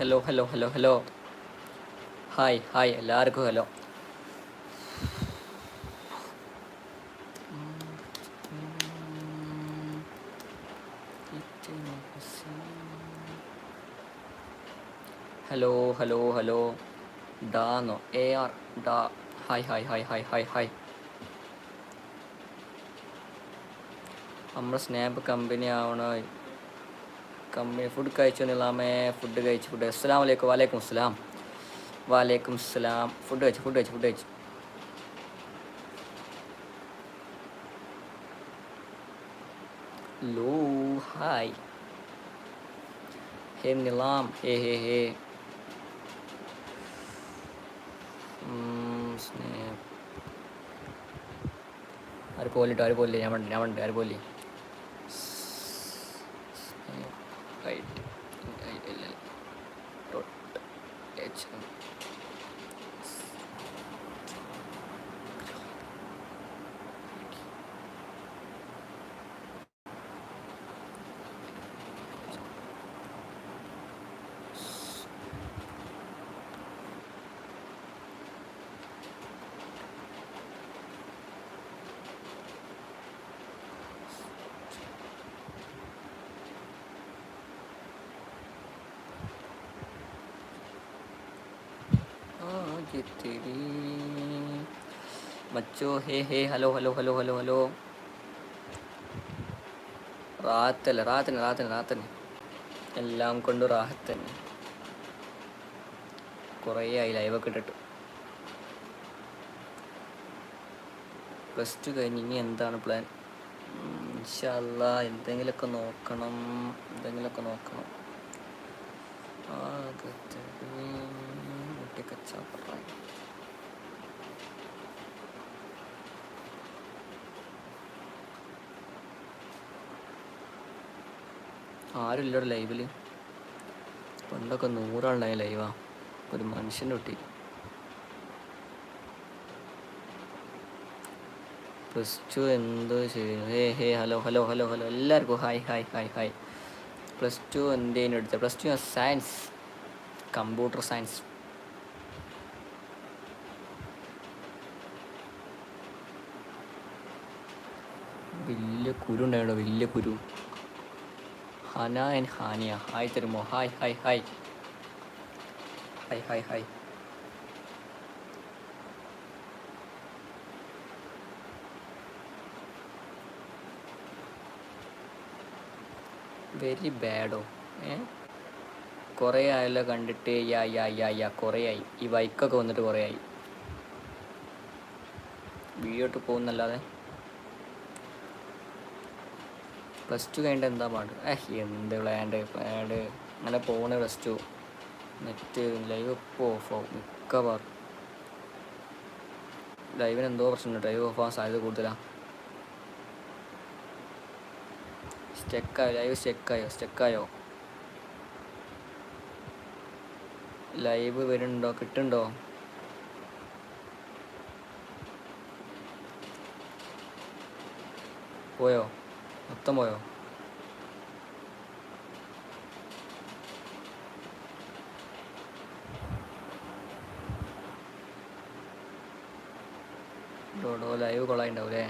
Hello hello hello hello. Hi hi എല്ലാവർക്കും hello. Hello hello hello. ഡാന്നോ എ ആർ ഡാ. Hi hi hi hi hi hi. നമ്മുടെ snap company ആവണോ company food കഴിച്ചു നിലാമേ food കഴിച്ചു ഫുഡ് അസ്സലാം വലൈക്കും വാലേക്കും അസ്സലാം വാലേക്കും അസ്സലാം ഫുഡ് കഴിച്ചു ഫുഡ് കഴിച്ചു ഫുഡ് കഴിച്ചു ലോ ഹായ് ഹേ നിലാം ഹേ ഹേ ഹേ സ്നാപ്പ് ആര് പോലിട്ടോ ആര് പോലില്ലേ ഞാൻ വേണ്ട ഞാൻ വേണ്ട ആര് പോലി right आगे तेरी बच्चों हे हे hello hello hello hello hello റാത്തല്ല റാത്തന്നെ റാത്തന്നെ റാത്തന്നെ എല്ലാം കൊണ്ട് റാഹത്തന്നെ കുറേ ആയി ലൈവൊക്കെ ഇട്ടിട്ട് പ്ലസ് ടു കഴിഞ്ഞ് ഇനി എന്താണ് പ്ലാൻ ഇൻഷല്ല എന്തെങ്കിലുമൊക്കെ നോക്കണം എന്തെങ്കിലുമൊക്കെ നോക്കണം മുട്ടിക്കച്ചാപ്പറായി ആരും ഇല്ലവിടെ ലൈവിൽ പണ്ടൊക്കെ നൂറാളുണ്ടായ ലൈവാ. ഒരു മനുഷ്യന്റെ ഒട്ടി പ്ലസ് ടു എന്തോ ചെയ്യുന്നു hey hey hello hello hello hello. എല്ലാവർക്കും hi hi hi hi. Plus two എന്തേനും എടുത്തത് plus two science. Computer science. വലിയ കുരു ഉണ്ടായോ വലിയ കുരു. ഹന ആൻഡ് ഹാനിയ. ഹായ് തരുമോ. Hi hi hi. Hi hi hi. Very ബാഡോ ഏ? കുറേ ആയല്ലോ കണ്ടിട്ട്. യാ യാ യാ യാ. കുറേ ആയി. ഈ ബൈക്കൊക്കെ വന്നിട്ട് കുറേ ആയി. ഇട്ട് പോകുന്നല്ലാതെ. പ്ലസ് ടു കഴിഞ്ഞിട്ട് എന്താ പാട് ഏഹ് എന്ത് പ്ലാൻഡ് പ്ലാൻഡ് അങ്ങനെ പോണ പ്ലസ് ടു നെറ്റ് ലൈവ് ഇപ്പോൾ ഓഫ് ആവും. മിക്കവാറും ലൈവിന് എന്തോ പ്രശ്നമുണ്ട് ലൈവ് ഓഫ് ആവാൻ സാധ്യത കൂടുതലാണ് സ്റ്റെക്കായോ ലൈവ് സ്റ്റെക്കായോ സ്റ്റെക്കായോ ലൈവ് വരുന്നുണ്ടോ? കിട്ടുന്നുണ്ടോ? പോയോ? മൊത്തം പോയോ ഡോഡോ ലൈവ് കൊള്ളായിട്ടുണ്ടാവും അല്ലേ